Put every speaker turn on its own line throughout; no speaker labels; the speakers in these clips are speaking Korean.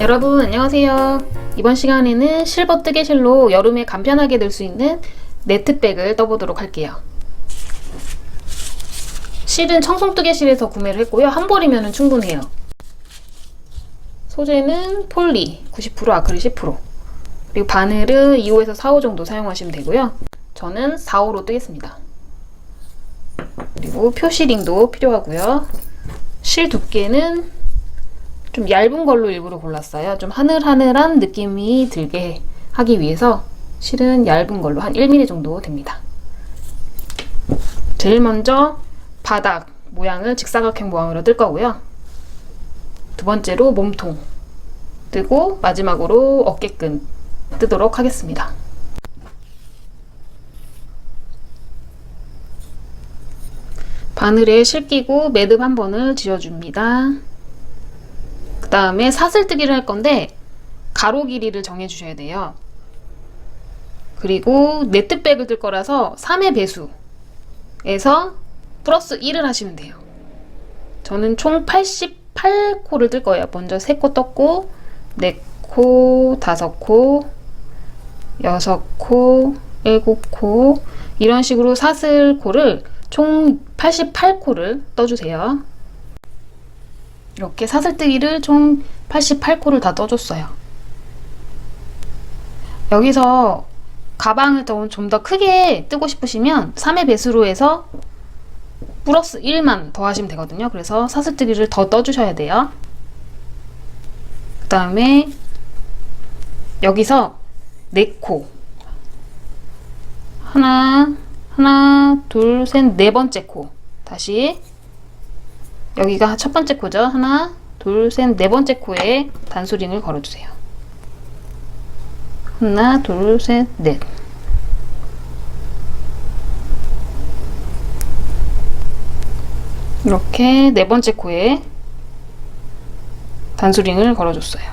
여러분 안녕하세요. 이번 시간에는 실버 뜨개실로 여름에 간편하게 들수 있는 네트백을 떠보도록 할게요. 실은 청송 뜨개실에서 구매를 했고요. 한 벌이면 충분해요. 소재는 폴리 90% 아크릴 10% 그리고 바늘은 2호에서 4호 정도 사용하시면 되고요. 저는 4호로 뜨겠습니다. 그리고 표시링도 필요하고요. 실 두께는 좀 얇은 걸로 일부러 골랐어요. 좀 하늘하늘한 느낌이 들게 하기 위해서 실은 얇은 걸로 한 1mm 정도 됩니다. 제일 먼저 바닥 모양을 직사각형 모양으로 뜰 거고요. 두 번째로 몸통 뜨고 마지막으로 어깨끈 뜨도록 하겠습니다. 바늘에 실 끼고 매듭 한 번을 지어줍니다. 그 다음에 사슬뜨기를 할 건데 가로 길이를 정해 주셔야 돼요. 그리고 네트백을 뜰 거라서 3의 배수에서 플러스 1을 하시면 돼요. 저는 총 88코를 뜰 거예요. 먼저 3코 떴고 4코, 5코, 6코, 7코 이런 식으로 사슬코를 총 88코를 떠주세요. 이렇게 사슬뜨기를 총 88코를 다 떠줬어요. 여기서 가방을 좀 더 크게 뜨고 싶으시면 3의 배수로 해서 플러스 1만 더 하시면 되거든요. 그래서 사슬뜨기를 더 떠주셔야 돼요. 그 다음에 여기서 4코 하나 하나 둘 셋 네 번째 코 다시 여기가 첫 번째 코죠. 하나, 둘, 셋, 네 번째 코에 단수링을 걸어주세요. 하나, 둘, 셋, 넷. 이렇게 네 번째 코에 단수링을 걸어줬어요.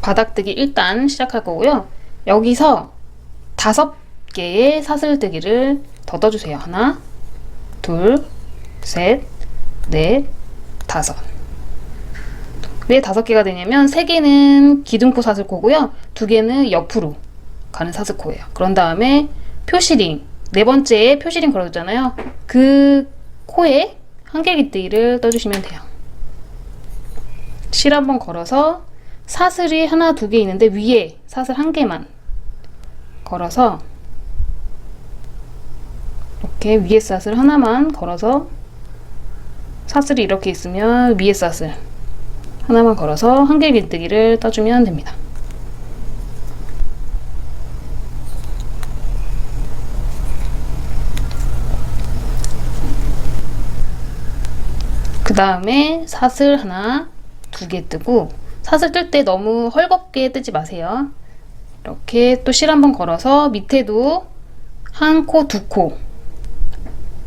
바닥뜨기 일단 시작할 거고요. 여기서 다섯 개의 사슬뜨기를 더 떠주세요. 하나, 둘, 셋, 넷, 다섯. 왜 다섯 개가 되냐면 세 개는 기둥코 사슬코고요. 두 개는 옆으로 가는 사슬코예요. 그런 다음에 표시링 네 번째에 표시링 걸어줬잖아요. 그 코에 한길기뜨기를 떠주시면 돼요. 실 한번 걸어서 사슬이 하나 두 개 있는데 위에 사슬 한 개만 걸어서 이렇게 위에 사슬 하나만 걸어서 사슬이 이렇게 있으면 위에 사슬 하나만 걸어서 한길 길뜨기를 떠주면 됩니다. 그 다음에 사슬 하나 두 개 뜨고 사슬 뜰 때 너무 헐겁게 뜨지 마세요. 이렇게 또 실 한번 걸어서 밑에도 한 코, 두 코,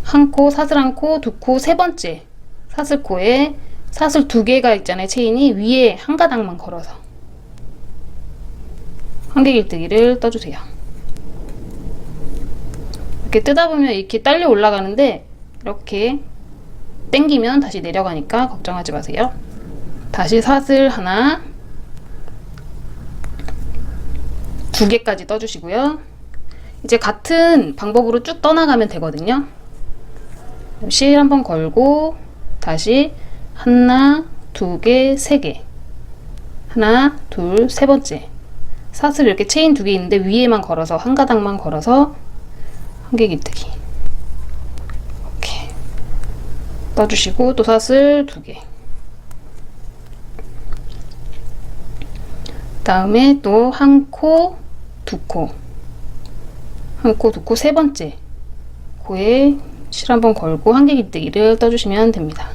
한 코, 사슬 한 코, 두 코, 세 번째 사슬코에 사슬 두 개가 있잖아요. 체인이 위에 한 가닥만 걸어서 한 개 길뜨기를 떠주세요. 이렇게 뜨다 보면 이렇게 딸려 올라가는데 이렇게 당기면 다시 내려가니까 걱정하지 마세요. 다시 사슬 하나 두 개까지 떠주시고요. 이제 같은 방법으로 쭉 떠나가면 되거든요. 실 한번 걸고 다시 하나, 두 개, 세 개. 하나, 둘, 세 번째. 사슬 이렇게 체인 두 개 있는데 위에만 걸어서 한 가닥만 걸어서 한개 길뜨기. 이렇게 떠주시고 또 사슬 두 개. 다음에 또 한 코, 두 코. 한 코, 두 코, 세 번째. 코에 실 한번 걸고 한개 길뜨기를 떠주시면 됩니다.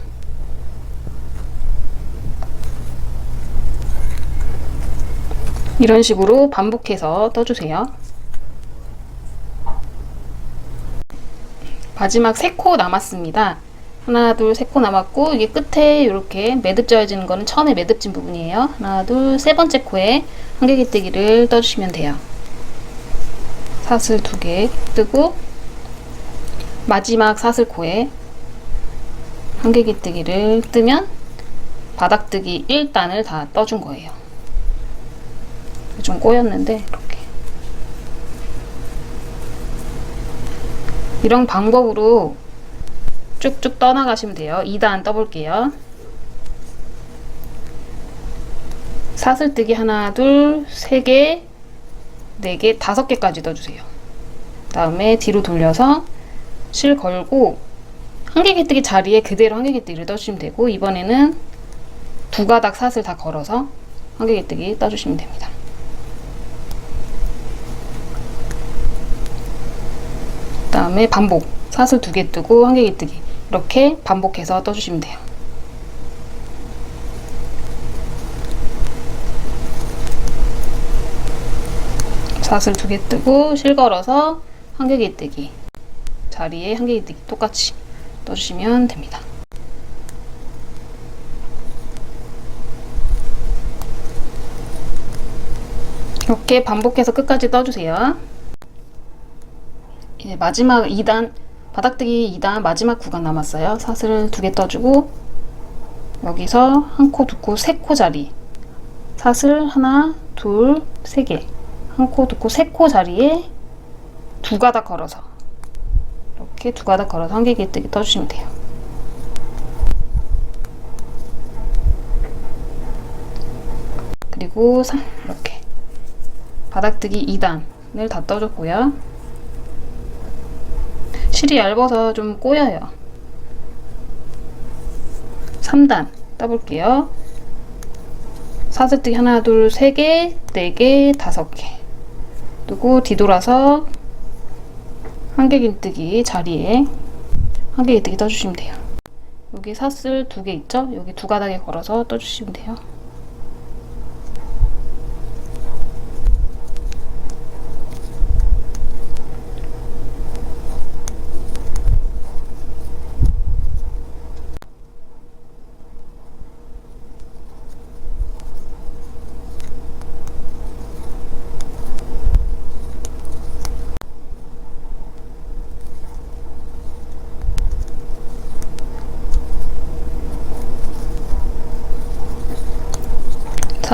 이런 식으로 반복해서 떠주세요. 마지막 3코 남았습니다. 하나, 둘, 세 코 남았고 이게 끝에 이렇게 매듭 지어지는 거는 처음에 매듭진 부분이에요. 하나, 둘, 세 번째 코에 한개기뜨기를 떠주시면 돼요. 사슬 두 개 뜨고 마지막 사슬 코에 한길기뜨기를 뜨면 바닥뜨기 1단을 다 떠준 거예요. 좀 꼬였는데 이렇게 이런 방법으로 쭉쭉 떠나가시면 돼요. 2단 떠볼게요. 사슬뜨기 하나, 둘, 세 개, 네 개, 다섯 개까지 떠주세요. 다음에 뒤로 돌려서 실 걸고 한길기뜨기 자리에 그대로 한길기뜨기를 떠주시면 되고 이번에는 두 가닥 사슬 다 걸어서 한길기뜨기 떠주시면 됩니다. 다음에 반복 사슬 두개 뜨고 한길기뜨기 이렇게 반복해서 떠주시면 돼요. 사슬 두개 뜨고 실 걸어서 한길기뜨기 자리에 한길기뜨기 똑같이 떠주시면 됩니다. 이렇게 반복해서 끝까지 떠주세요. 이제 마지막 2단 바닥뜨기 2단 마지막 구간 남았어요. 사슬 두개 떠주고 여기서 한 코, 두 코, 세 코 자리 사슬 하나, 둘, 세 개. 한 코, 두 코, 세 코 자리에 두 가닥 걸어서 이렇게 두 가닥 걸어서 한 개기뜨기 떠주시면 돼요. 그리고 사- 이렇게 바닥뜨기 2단을 다 떠줬고요. 실이 얇아서 좀 꼬여요. 3단 떠볼게요. 사슬뜨기 하나, 둘, 세 개, 네 개, 다섯 개. 그리고 뒤돌아서 한길긴뜨기 자리에 한길긴뜨기 떠주시면 돼요. 여기 사슬 두 개 있죠? 여기 두 가닥에 걸어서 떠주시면 돼요.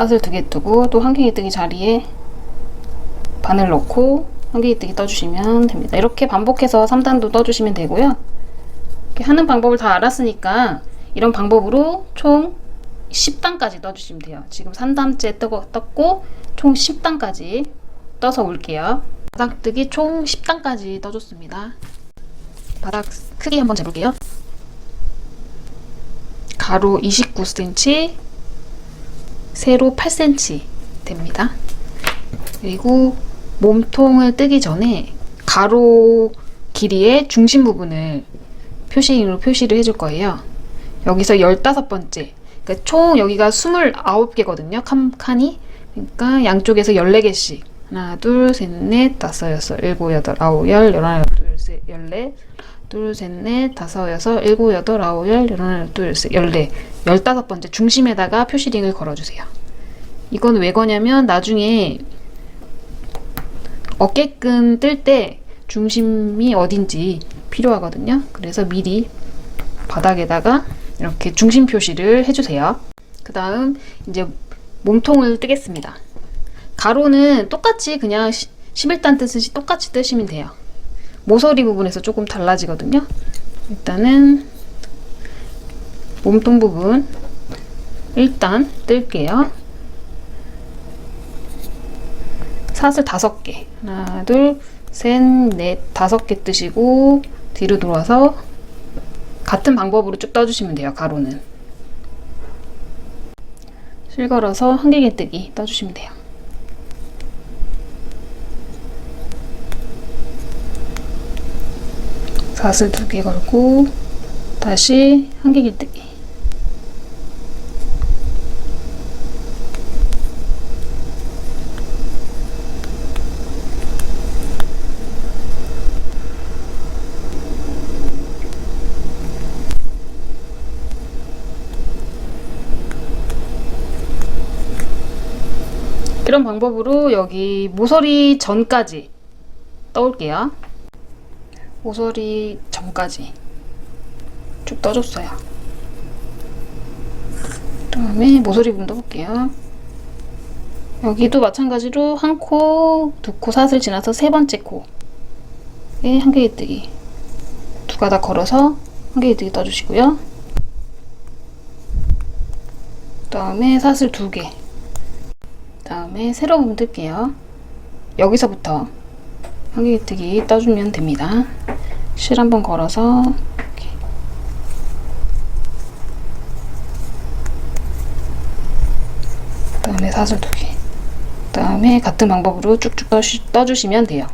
사슬 두개 뜨고 또 한길기뜨기 자리에 바늘 넣고 한길기뜨기 떠주시면 됩니다. 이렇게 반복해서 3단도 떠주시면 되고요. 이렇게 하는 방법을 다 알았으니까 이런 방법으로 총 10단까지 떠주시면 돼요. 지금 3단째 뜨고, 떴고 총 10단까지 떠서 올게요. 바닥뜨기 총 10단까지 떠줬습니다. 바닥 크기 한번 재볼게요. 가로 29cm, 세로 8cm 됩니다. 그리고 몸통을 뜨기 전에 가로 길이의 중심 부분을 표시로 표시를 해줄 거예요. 여기서 15번째. 그러니까 총 여기가 29개거든요. 칸, 칸이. 그러니까 양쪽에서 14개씩. 하나, 둘, 셋, 넷, 다섯, 여섯, 일곱, 여덟, 아홉, 열, 열하나, 둘, 셋, 열넷, 둘, 셋, 넷, 다섯, 여섯, 일곱, 여덟, 아홉, 열, 열하나, 둘, 셋, 열네, 열다섯 번째 중심에다가 표시링을 걸어주세요. 이건 왜 거냐면 나중에 어깨끈 뜰 때 중심이 어딘지 필요하거든요. 그래서 미리 바닥에다가 이렇게 중심 표시를 해주세요. 그 다음 이제 몸통을 뜨겠습니다. 가로는 똑같이 그냥 11단 뜨듯이 똑같이 뜨시면 돼요. 모서리 부분에서 조금 달라지거든요. 일단은 몸통 부분 일단 뜰게요. 사슬 다섯 개. 하나, 둘, 셋, 넷, 다섯 개 뜨시고 뒤로 돌아서 같은 방법으로 쭉 떠주시면 돼요. 가로는 실 걸어서 한 개개 뜨기 떠주시면 돼요. 사슬 두개 걸고 다시 한 개개 뜨기. 이런 방법으로 여기 모서리 전까지 떠올게요. 모서리 전까지 쭉 떠줬어요. 그다음에 모서리 부분도 볼게요. 여기도 마찬가지로 한 코, 두 코 사슬 지나서 세 번째 코에 한 개기뜨기 두 가닥 걸어서 한 개기뜨기 떠주시고요. 그다음에 사슬 두 개. 그다음에 세로 부분 뜰게요. 여기서부터 한 개기뜨기 떠주면 됩니다. 실 한번 걸어서 이렇게. 그다음에 사슬 두 개. 그다음에 같은 방법으로 쭉쭉 떠주시면 돼요.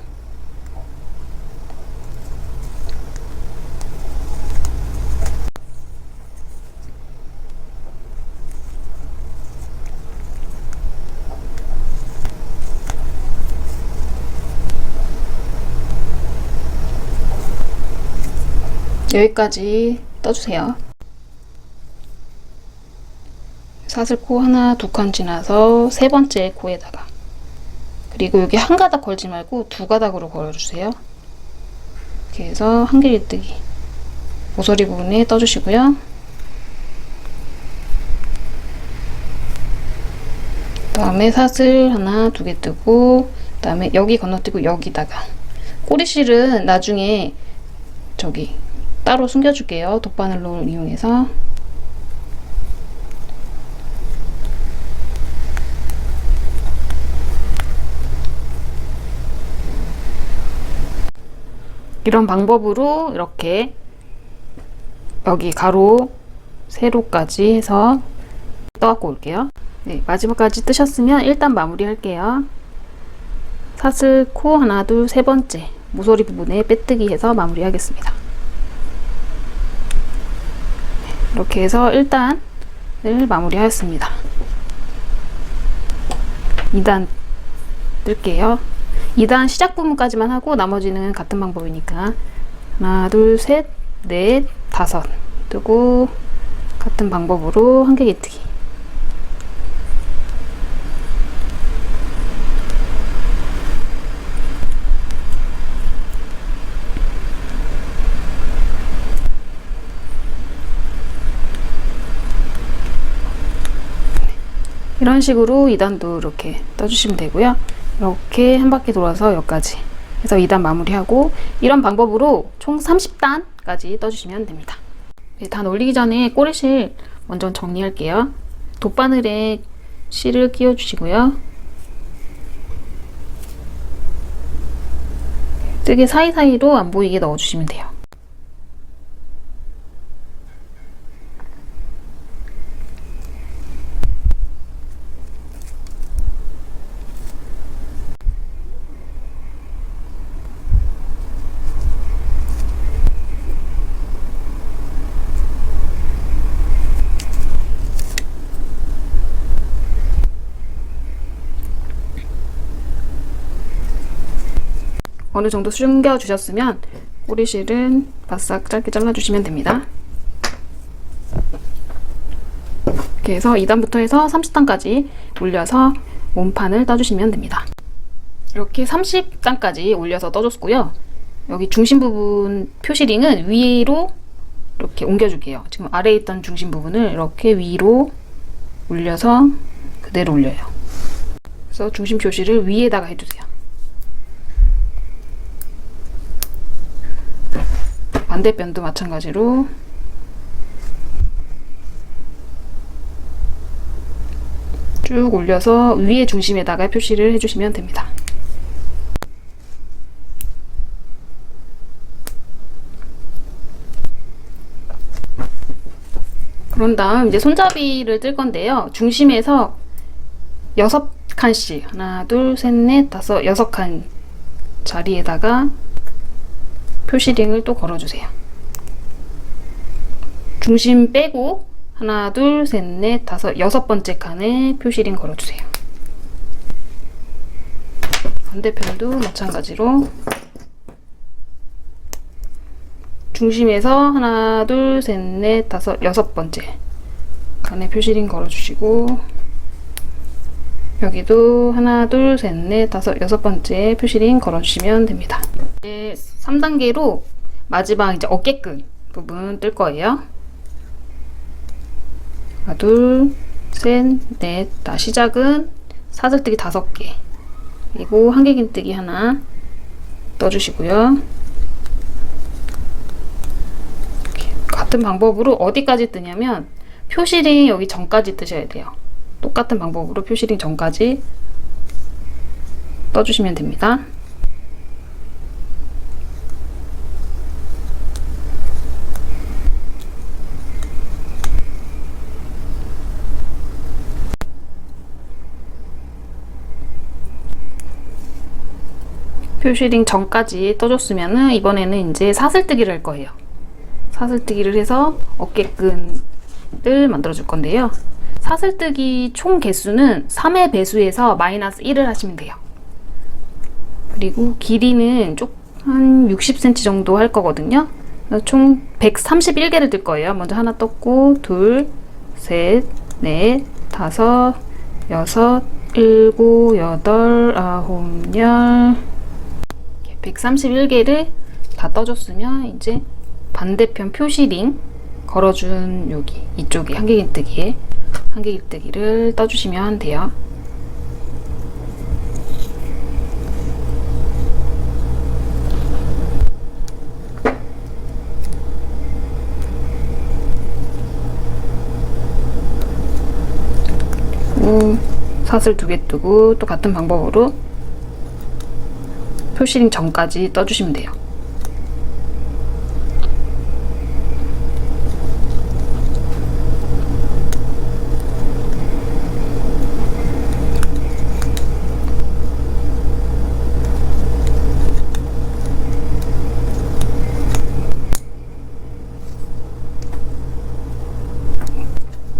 여기까지 떠주세요. 사슬코 하나 두 칸 지나서 세 번째 코에다가 그리고 여기 한 가닥 걸지 말고 두 가닥으로 걸어주세요. 이렇게 해서 한개 일뜨기 모서리 부분에 떠주시고요. 다음에 사슬 하나 두 개 뜨고 그 다음에 여기 건너뛰고 여기다가 꼬리실은 나중에 저기 따로 숨겨줄게요. 돗바늘로 이용해서 이런 방법으로 이렇게 여기 가로 세로까지 해서 떠갖고 올게요. 네, 마지막까지 뜨셨으면 일단 마무리 할게요. 사슬 코 하나 둘 세 번째 모서리 부분에 빼뜨기 해서 마무리 하겠습니다. 이렇게 해서 1단을 마무리하였습니다. 2단 뜰게요. 2단 시작 부분까지만 하고 나머지는 같은 방법이니까 하나, 둘, 셋, 넷, 다섯 뜨고 같은 방법으로 한 개 개뜨기 이런 식으로 2단도 이렇게 떠주시면 되고요. 이렇게 한 바퀴 돌아서 여기까지 해서 2단 마무리하고 이런 방법으로 총 30단까지 떠주시면 됩니다. 네, 단 올리기 전에 꼬리실 먼저 정리할게요. 돗바늘에 실을 끼워주시고요. 뜨개 사이사이로 안 보이게 넣어주시면 돼요. 어느 정도 숨겨 주셨으면 꼬리실은 바싹 짧게 잘라주시면 됩니다. 이렇게 해서 2단부터 해서 30단까지 올려서 몸판을 떠주시면 됩니다. 이렇게 30단까지 올려서 떠줬고요. 여기 중심 부분 표시링은 위로 이렇게 옮겨줄게요. 지금 아래에 있던 중심 부분을 이렇게 위로 올려서 그대로 올려요. 그래서 중심 표시를 위에다가 해주세요. 반대편도 마찬가지로 쭉 올려서 위에 중심에다가 표시를 해주시면 됩니다. 그런 다음 이제 손잡이를 뜰 건데요. 중심에서 여섯 칸씩 하나, 둘, 셋, 넷, 다섯, 여섯 칸 자리에다가 표시링을 또 걸어주세요. 중심 빼고 하나, 둘, 셋, 넷, 다섯, 여섯 번째 칸에 표시링 걸어주세요. 반대편도 마찬가지로 중심에서 하나, 둘, 셋, 넷, 다섯, 여섯 번째 칸에 표시링 걸어주시고 여기도 하나, 둘, 셋, 넷, 다섯, 여섯 번째 표시링 걸어주시면 됩니다. 이제 3단계로 마지막 이제 어깨끈 부분 뜰 거예요. 하나, 둘, 셋, 넷. 다 시작은 사슬뜨기 다섯 개. 그리고 한길긴뜨기 하나 떠주시고요. 같은 방법으로 어디까지 뜨냐면 표시링 여기 전까지 뜨셔야 돼요. 똑같은 방법으로 표시링 전까지 떠주시면 됩니다. 표시링 전까지 떠줬으면은 이번에는 이제 사슬뜨기를 할 거예요. 사슬뜨기를 해서 어깨끈을 만들어 줄 건데요. 사슬뜨기 총 개수는 3의 배수에서 마이너스 1을 하시면 돼요. 그리고 길이는 쪽한 60cm 정도 할 거거든요. 총 131개를 뜰 거예요. 먼저 하나 떴고, 둘, 셋, 넷, 다섯, 여섯, 일곱, 여덟, 아홉, 열. 131개를 다 떠줬으면 이제 반대편 표시링 걸어준 여기 이쪽에 한길긴뜨기에 한길긴뜨기를 떠주시면 돼요. 그리고 사슬 두 개 뜨고 또 같은 방법으로 표시링 전까지 떠주시면 돼요.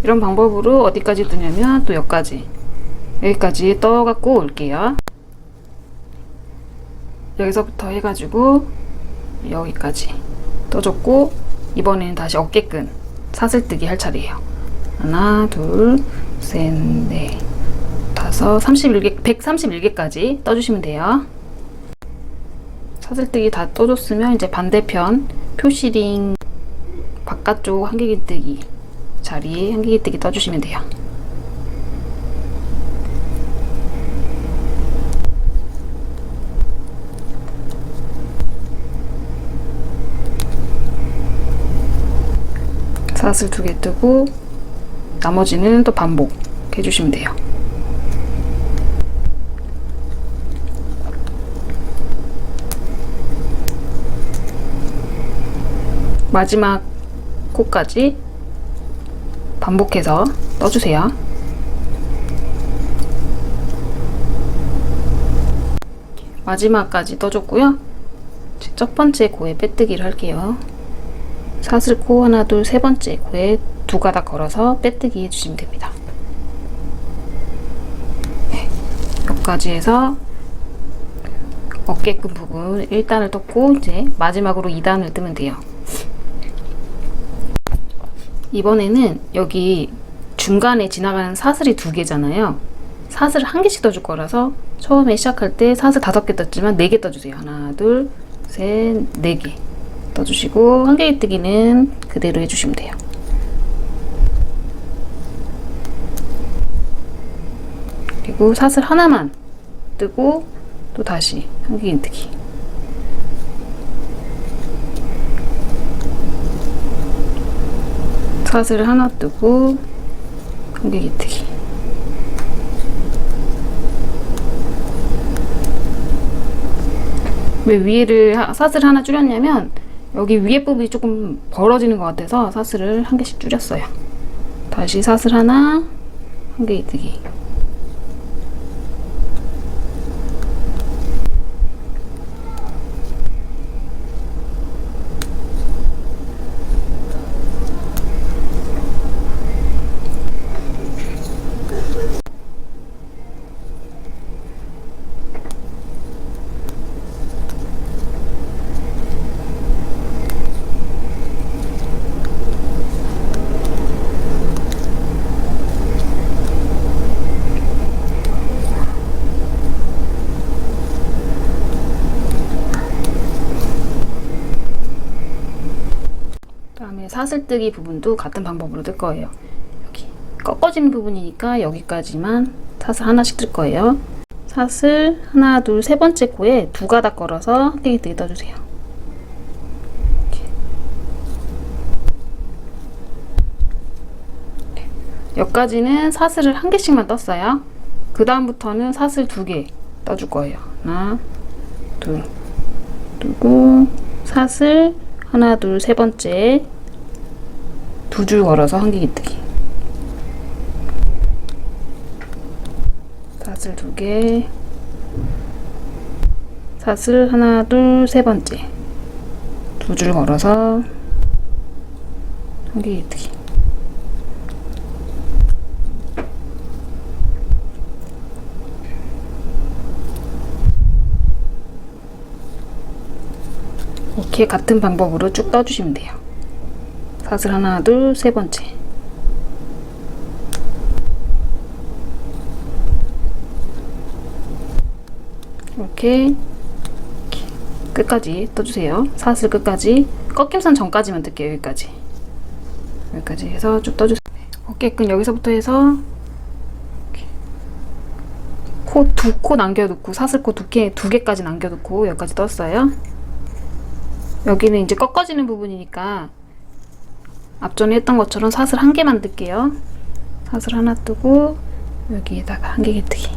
이런 방법으로 어디까지 뜨냐면 또 여기까지 여기까지 떠갖고 올게요. 여기서부터 해가지고 여기까지 떠줬고 이번에는 다시 어깨끈 사슬뜨기 할 차례예요. 하나, 둘, 셋, 넷, 다섯, 31개, 131개까지 떠주시면 돼요. 사슬뜨기 다 떠줬으면 이제 반대편 표시링 바깥쪽 한길기 뜨기 자리에 한길기 뜨기 떠주시면 돼요. 사슬 두 개 뜨고 나머지는 또 반복 해주시면 돼요. 마지막 코까지 반복해서 떠주세요. 마지막까지 떠줬고요. 첫 번째 고에 빼뜨기를 할게요. 사슬 코 하나 둘 세 번째 코에 두 가닥 걸어서 빼뜨기 해주시면 됩니다. 네, 여기까지 해서 어깨끈 부분 1단을 떴고 이제 마지막으로 2단을 뜨면 돼요. 이번에는 여기 중간에 지나가는 사슬이 두 개잖아요. 사슬을 한 개씩 떠줄 거라서 처음에 시작할 때 사슬 다섯 개 떴지만 네 개 떠주세요. 하나, 둘, 셋, 네 개. 떠주시고 한길뜨기는 그대로 해주시면 돼요. 그리고 사슬 하나만 뜨고 또 다시 한길뜨기 사슬 하나 뜨고 한길뜨기 왜 위에를 사슬 하나 줄였냐면 여기 위에 부분이 조금 벌어지는 것 같아서 사슬을 한 개씩 줄였어요. 다시 사슬 하나, 한 개 이뜨기. 사슬뜨기 부분도 같은 방법으로 뜰 거예요. 여기 꺾어지는 부분이니까 여기까지만 사슬 하나씩 뜰 거예요. 사슬 하나, 둘, 세 번째 코에 두 가닥 걸어서 한개기뜨기 떠주세요. 여기까지는 사슬을 한 개씩만 떴어요. 그 다음부터는 사슬 두 개 떠줄 거예요. 하나, 둘, 뜨고 사슬 하나, 둘, 세 번째 두 줄 걸어서 한 개 기뜨기. 사슬 두 개, 사슬 하나, 둘, 세 번째 두 줄 걸어서 한 개 기뜨기. 이렇게 같은 방법으로 쭉 떠주시면 돼요. 사슬 하나, 둘, 세 번째. 이렇게, 끝까지 떠주세요. 사슬 끝까지 꺾임선 전까지만 뜰게요. 여기까지. 여기까지 해서 쭉 떠주세요. 어깨끈 여기서부터 해서 코 두 코 남겨놓고 사슬코 두 개, 두 개까지 남겨놓고 여기까지 떴어요. 여기는 이제 꺾어지는 부분이니까 앞전에 했던 것처럼 사슬 한 개만 뜰게요. 사슬 하나 뜨고 여기에다가 한 개 개뜨기.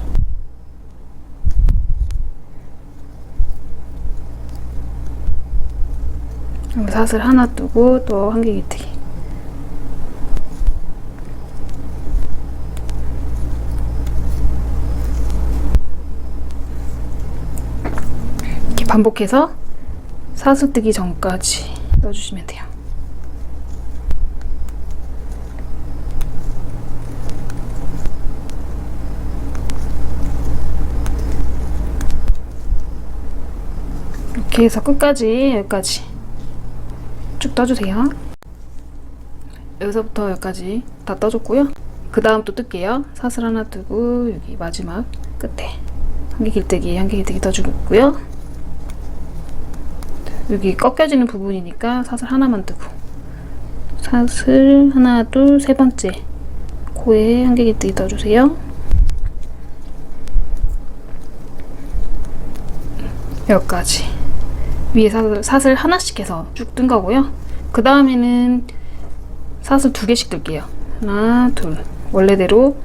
사슬 하나 뜨고 또 한 개 개뜨기. 이렇게 반복해서 사슬 뜨기 전까지 넣어주시면 돼요. 해서 끝까지 여기까지 쭉 떠주세요. 여기서부터 여기까지 다 떠줬고요. 그 다음 또 뜰게요. 사슬 하나 뜨고 여기 마지막 끝에 한 개 길뜨기 한 개 길뜨기 떠주고 있고요. 여기 꺾여지는 부분이니까 사슬 하나만 뜨고 사슬 하나 둘 세 번째 코에 한 개 길뜨기 떠주세요 여기까지 위에 사슬, 사슬 하나씩 해서 쭉 뜬 거고요 그 다음에는 사슬 두 개씩 뜰게요 하나 둘 원래대로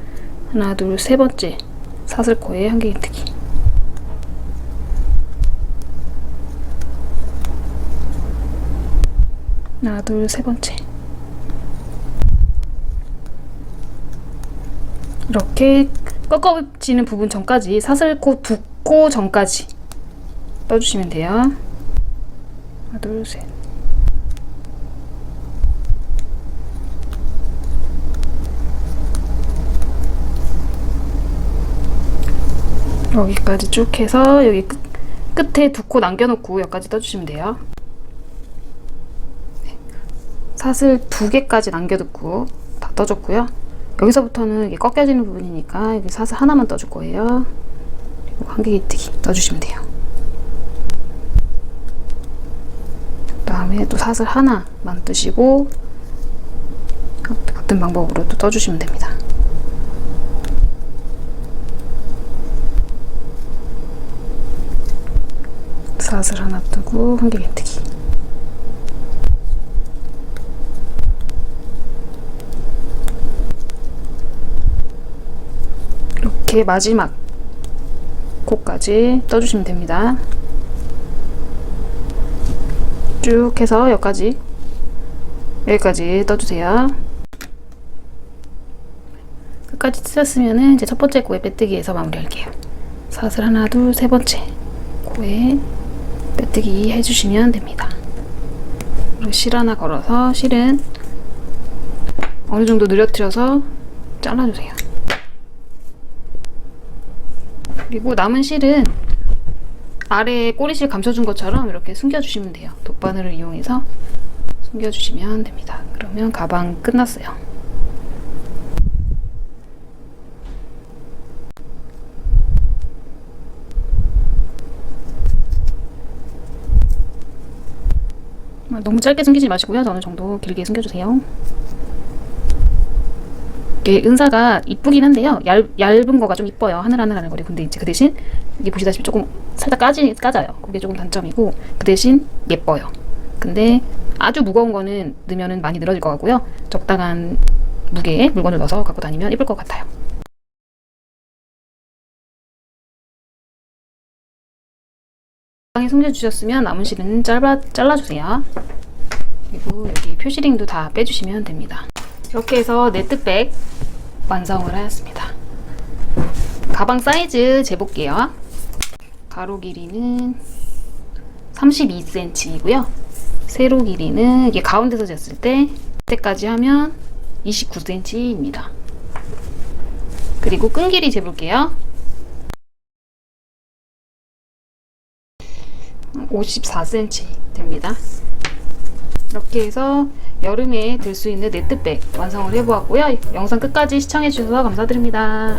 하나 둘 세 번째 사슬 코에 한개 길뜨기 하나, 둘, 세 번째. 이렇게 꺾어지는 부분 전까지 사슬 코 두 코 전까지 떠주시면 돼요. 하나, 둘, 셋. 여기까지 쭉 해서 여기 끝, 끝에 두 코 남겨놓고 여기까지 떠주시면 돼요. 사슬 두 개까지 남겨두고 다 떠줬고요. 여기서부터는 이게 꺾여지는 부분이니까 여기 사슬 하나만 떠줄 거예요. 그리고 한개 기뜨기 떠주시면 돼요. 그 다음에 또 사슬 하나만 뜨시고 같은 방법으로 또 떠주시면 됩니다. 사슬 하나 뜨고 한개 기뜨기 이렇게 마지막 코까지 떠주시면 됩니다. 쭉 해서 여기까지 여기까지 떠주세요. 끝까지 찢었으면 이제 첫 번째 코에 빼뜨기에서 마무리할게요. 사슬 하나, 둘, 세 번째 코에 빼뜨기 해주시면 됩니다. 그리고 실 하나 걸어서 실은 어느 정도 늘어뜨려서 잘라주세요. 그리고 남은 실은 아래에 꼬리실 감춰준 것처럼 이렇게 숨겨주시면 돼요. 돗바늘을 이용해서 숨겨주시면 됩니다. 그러면 가방 끝났어요. 너무 짧게 숨기지 마시고요. 어느 정도 길게 숨겨주세요. 이게 은사가 이쁘긴 한데요. 얇, 얇은 거가 좀 이뻐요. 하늘하늘하는 거리. 근데 이제 그 대신 이게 보시다시피 조금 살짝 까지, 까져요. 그게 조금 단점이고 그 대신 예뻐요. 근데 아주 무거운 거는 넣으면 많이 늘어질 것 같고요. 적당한 무게의 물건을 넣어서 갖고 다니면 예쁠 것 같아요. 적당히 숨겨주셨으면 남은 실은 짧아, 잘라주세요. 그리고 여기 표시링도 다 빼주시면 됩니다. 이렇게 해서 네트백 완성을 하였습니다. 가방 사이즈 재볼게요. 가로 길이는 32cm이고요. 세로 길이는 이게 가운데서 쟀을 때 이때까지 하면 29cm입니다. 그리고 끈 길이 재볼게요. 54cm 됩니다. 이렇게 해서 여름에 들 수 있는 네트백 완성을 해보았고요. 영상 끝까지 시청해주셔서 감사드립니다.